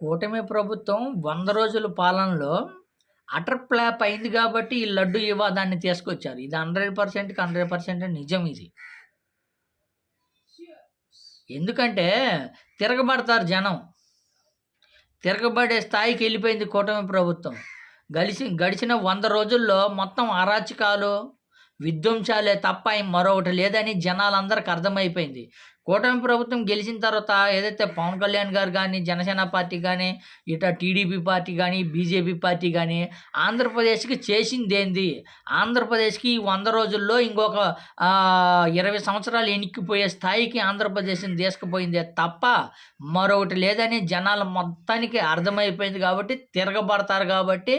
కూటమి ప్రభుత్వం వంద రోజుల పాలనలో అటర్ ప్లాప్ అయింది కాబట్టి ఈ లడ్డు వివాదాన్ని తీసుకొచ్చారు. ఇది హండ్రెడ్ పర్సెంట్కి హండ్రెడ్ పర్సెంట్ నిజం ఇది. ఎందుకంటే తిరగబడతారు జనం. తిరగబడే స్థాయికి వెళ్ళిపోయింది కూటమి ప్రభుత్వం. గలిసి గడిచిన వంద రోజుల్లో మొత్తం అరాచకాలు, విధ్వంసాలే తప్ప మరొకటి లేదని జనాలందరికి అర్థమైపోయింది. కూటమి ప్రభుత్వం గెలిచిన తర్వాత ఏదైతే పవన్ కళ్యాణ్ గారు కానీ జనసేన పార్టీ కానీ ఇట టీడీపీ పార్టీ కానీ బీజేపీ పార్టీ కానీ ఆంధ్రప్రదేశ్‌కి చేసింది ఏంది ఆంధ్రప్రదేశ్‌కి ఈ 100 రోజుల్లో ఇంకొక ఇరవై సంవత్సరాలు ఎనిక్కిపోయే స్థాయికి ఆంధ్రప్రదేశ్‌ని తీసుకుపోయిందే తప్ప మరొకటి లేదని జనాల మొత్తానికి అర్థమైపోయింది కాబట్టి తిరగబడతారు కాబట్టి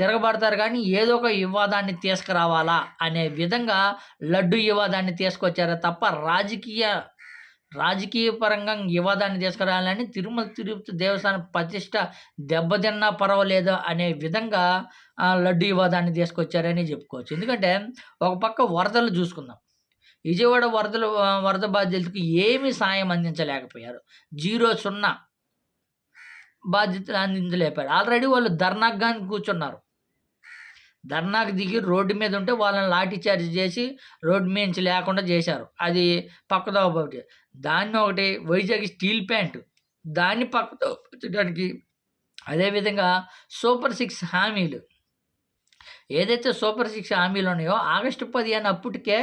తిరగబడతారు కానీ ఏదో ఒక వివాదాన్ని తీసుకురావాలా అనే విధంగా లడ్డు వివాదాన్ని తీసుకొచ్చారు తప్ప రాజకీయ రాజకీయ పరంగా వివాదాన్ని తీసుకురావాలని తిరుమల తిరుపతి దేవస్థానం ప్రతిష్ట దెబ్బతిన్నా పర్వాలేదు అనే విధంగా లడ్డు వివాదాన్ని తీసుకొచ్చారని చెప్పుకోవచ్చు. ఎందుకంటే ఒక పక్క వరదలు చూసుకుందాం. విజయవాడ వరదలు వరద బాధ్యతకు ఏమి సాయం అందించలేకపోయారు. జీరో సున్నా బాధ్యతలు అందించలేకపోయారు. ఆల్రెడీ వాళ్ళు ధర్నాకు కూర్చున్నారు. ధర్నాకు దిగి రోడ్డు మీద ఉంటే వాళ్ళని లాఠీ చార్జ్ చేసి రోడ్డు మీద నుంచి లేకుండా చేశారు. అది పక్కదో ఒకటి. దాన్ని ఒకటి వైజాగ్ స్టీల్ ప్యాంటు దాన్ని పక్కతో పెట్టడానికి అదేవిధంగా సూపర్ సిక్స్ హామీలు ఏదైతే సూపర్ సిక్స్ హామీలు ఉన్నాయో ఆగస్టు 15 అప్పటికే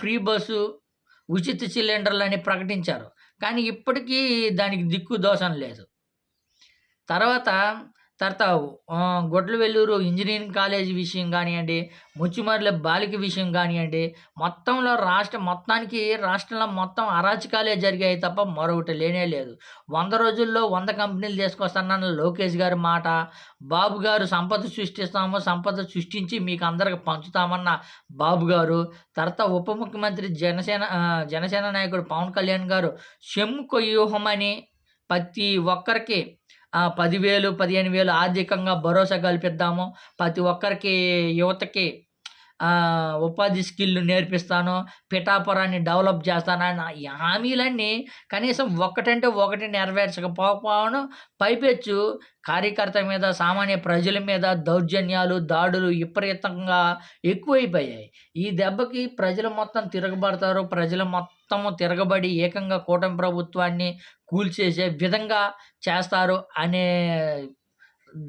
ఫ్రీ బస్సు, ఉచిత సిలిండర్లు అని ప్రకటించారు. కానీ ఇప్పటికీ దానికి దిక్కు దోషం లేదు. తర్వాత తర్వాత ఆహ్, గుడ్లవెల్లూరు ఇంజనీరింగ్ కాలేజీ విషయం కానివ్వండి ముచ్చిమర్ల బాలిక విషయం కానివ్వండి మొత్తంలో రాష్ట్రం మొత్తానికి రాష్ట్రంలో మొత్తం అరాచకాలే జరిగాయి తప్ప మరొకటి లేనే లేదు. వంద రోజుల్లో వంద కంపెనీలు తీసుకొస్తానన్న లోకేష్ గారి మాట, బాబు గారు సంపద సృష్టిస్తాము, సంపద సృష్టించి మీకు అందరికి పంచుతామన్న బాబు గారు, తర్వాత ఉప ముఖ్యమంత్రి జనసేన జనసేన నాయకుడు పవన్ కళ్యాణ్ గారు షణ్ముఖ వ్యూహం అని ప్రతి ఒక్కరికి పదివేలు పదిహేను వేలు ఆర్థికంగా భరోసా కల్పిద్దాము. ప్రతి ఒక్కరికి యువతకి ఉపాధి స్కిల్ నేర్పిస్తాను. పిఠాపురాన్ని డెవలప్ చేస్తానన్న ఈ హామీలన్నీ కనీసం ఒక్కటంటే ఒకటి నెరవేర్చకపోవడం పైపెచ్చు కార్యకర్త మీద, సామాన్య ప్రజల మీద దౌర్జన్యాలు, దాడులు విపరీతంగా ఎక్కువైపోయాయి. ఈ దెబ్బకి ప్రజలు మొత్తం తిరగబడతారు. ప్రజలు మొత్తము తిరగబడి ఏకంగా కూటమి ప్రభుత్వాన్ని కూల్చేసే విధంగా చేస్తారు అనే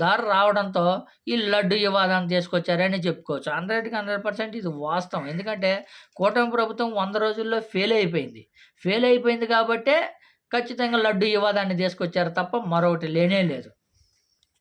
దారి రావడంతో ఈ లడ్డు వివాదాన్ని తీసుకొచ్చారని చెప్పుకోవచ్చు. 100కి 100% ఇది వాస్తవం. ఎందుకంటే కూటమి ప్రభుత్వం వంద రోజుల్లో ఫెయిల్ అయిపోయింది. ఫెయిల్ అయిపోయింది కాబట్టే ఖచ్చితంగా లడ్డు వివాదాన్ని తీసుకొచ్చారు తప్ప మరొకటి లేనే లేదు.